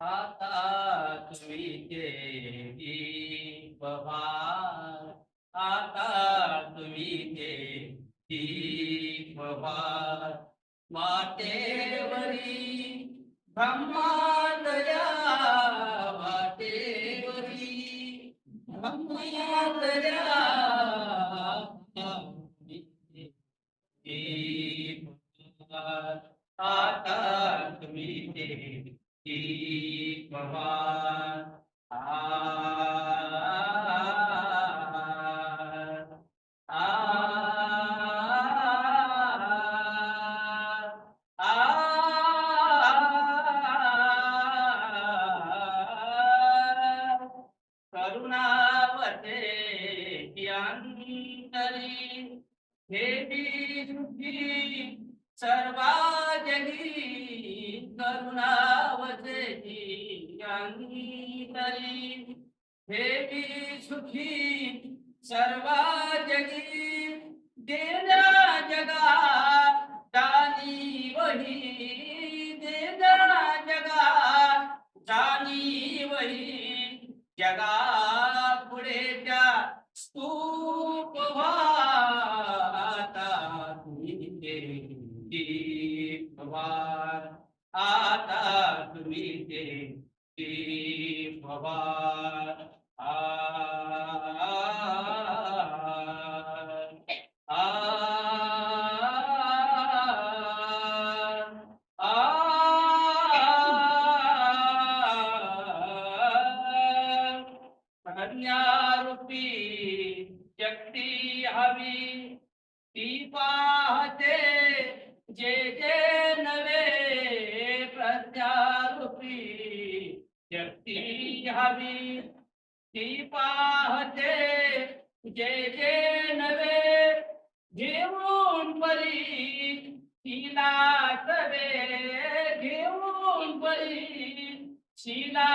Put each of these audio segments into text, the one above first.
आता तुम्ही बहार आता तुम्ही बहार वाटेवरी ब्रह्मादया वाटेवरी ब्रह्मादया आता तुम्ही भगवान करुणावते अंतरी हे सुखी सर्वा जगी करुणावते अंतरी हे सुखी सर्वा जगी देना जगा दानी वही देना जगा दानी वही जगा पुढे त्या स्तूप आता ते आ आ कन्यारूपी शक्ती हवी ती पाहते हवी. ती पाहते जे जे नवे घेऊन परी. तिला तवे घेऊन परी. शिला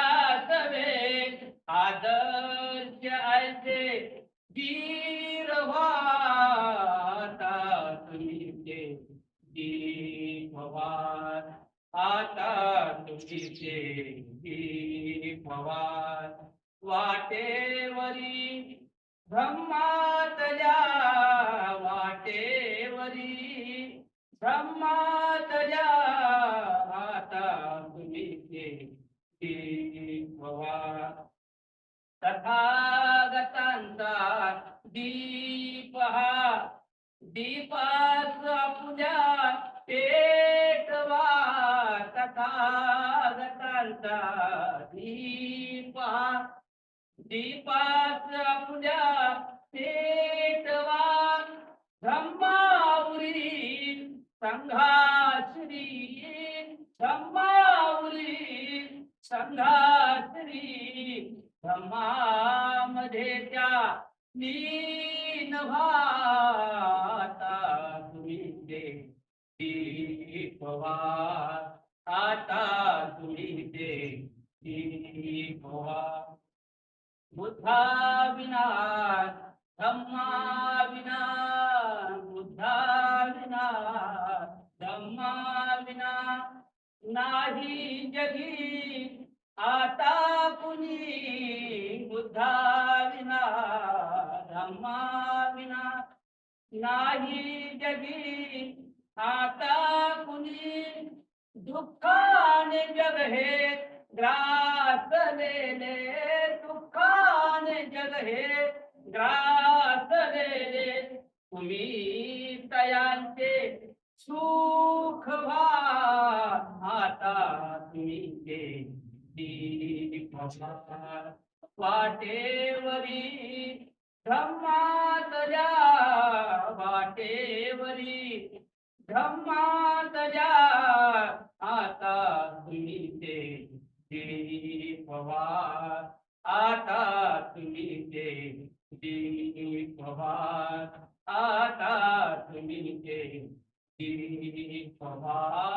तवे आदर्श ऐसे वीर आता तुम्ही ते दीप आता तुम्ही ते वीर. भवान। वाटेवरी ब्रह्मातल्या वाटेवरी ब्रह्मातल्या आता तुम्ही ते वीर भवान। तथागतांचा दीप हा दीपाच आपल्या पेटवा। तथागतांचा दीप दीपाच आपल्या पेटवा. ब्रह्मावरी संघाश्री ब्रह्मावरी संघाश्री ब्रह्मामध्ये त्या लीन व्हाता. तुम्ही ते दीपवा आता बुद्धा विना धम्मा विना बुद्धा विना धम्मा विना नाही जगी, आता कुणी बुद्धा विना धम्मा विना नाही जगी, आता कुणी दुःखाने जग हे दुःखाने जग हे ग्रासलेले तुम्ही तयांचे सुख आता तुम्ही ते दीप व्हा. वाटेवरी धम्मातल्या वाटेवरी धम्मातल्या आता तुम्ही ते दीप व्हा. কে দীপ ভবার আতা তুমি কে দীপ ভবার